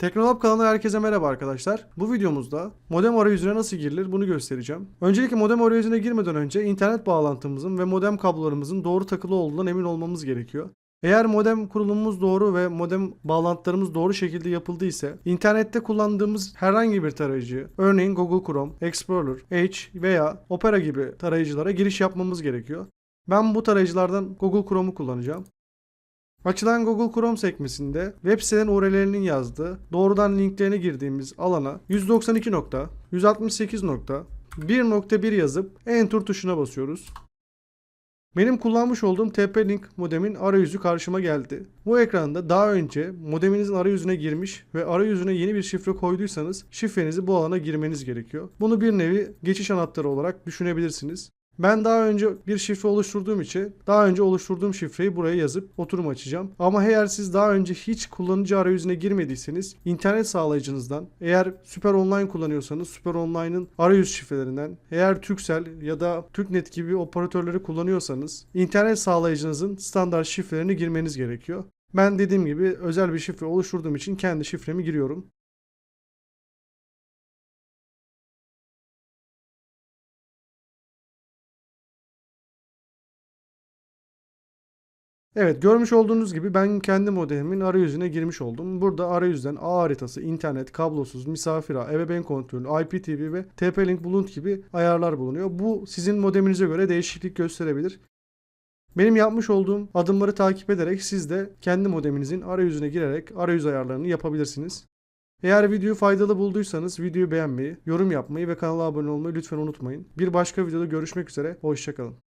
Teknolab kanalına herkese merhaba arkadaşlar. Bu videomuzda modem arayüzüne nasıl girilir bunu göstereceğim. Öncelikle modem arayüzüne girmeden önce internet bağlantımızın ve modem kablolarımızın doğru takılı olduğundan emin olmamız gerekiyor. Eğer modem kurulumumuz doğru ve modem bağlantılarımız doğru şekilde yapıldıysa internette kullandığımız herhangi bir tarayıcı, örneğin Google Chrome, Explorer, Edge veya Opera gibi tarayıcılara giriş yapmamız gerekiyor. Ben bu tarayıcılardan Google Chrome'u kullanacağım. Açılan Google Chrome sekmesinde web sitenin URL'lerinin yazdığı doğrudan linklerine girdiğimiz alana 192.168.1.1 yazıp Enter tuşuna basıyoruz. Benim kullanmış olduğum TP-Link modemin arayüzü karşıma geldi. Bu ekranda daha önce modeminizin arayüzüne girmiş ve arayüzüne yeni bir şifre koyduysanız şifrenizi bu alana girmeniz gerekiyor. Bunu bir nevi geçiş anahtarı olarak düşünebilirsiniz. Ben daha önce bir şifre oluşturduğum için daha önce oluşturduğum şifreyi buraya yazıp oturum açacağım. Ama eğer siz daha önce hiç kullanıcı arayüzüne girmediyseniz internet sağlayıcınızdan eğer Süper Online kullanıyorsanız Süper Online'ın arayüz şifrelerinden eğer Turkcell ya da Türknet gibi operatörleri kullanıyorsanız internet sağlayıcınızın standart şifrelerini girmeniz gerekiyor. Ben dediğim gibi özel bir şifre oluşturduğum için kendi şifremi giriyorum. Evet görmüş olduğunuz gibi ben kendi modemimin arayüzüne girmiş oldum. Burada arayüzden ağ haritası, internet, kablosuz, misafir ağ, ebeveyn kontrolü, IPTV ve TP-Link Bulut gibi ayarlar bulunuyor. Bu sizin modeminize göre değişiklik gösterebilir. Benim yapmış olduğum adımları takip ederek siz de kendi modeminizin arayüzüne girerek arayüz ayarlarını yapabilirsiniz. Eğer videoyu faydalı bulduysanız videoyu beğenmeyi, yorum yapmayı ve kanala abone olmayı lütfen unutmayın. Bir başka videoda görüşmek üzere, hoşçakalın.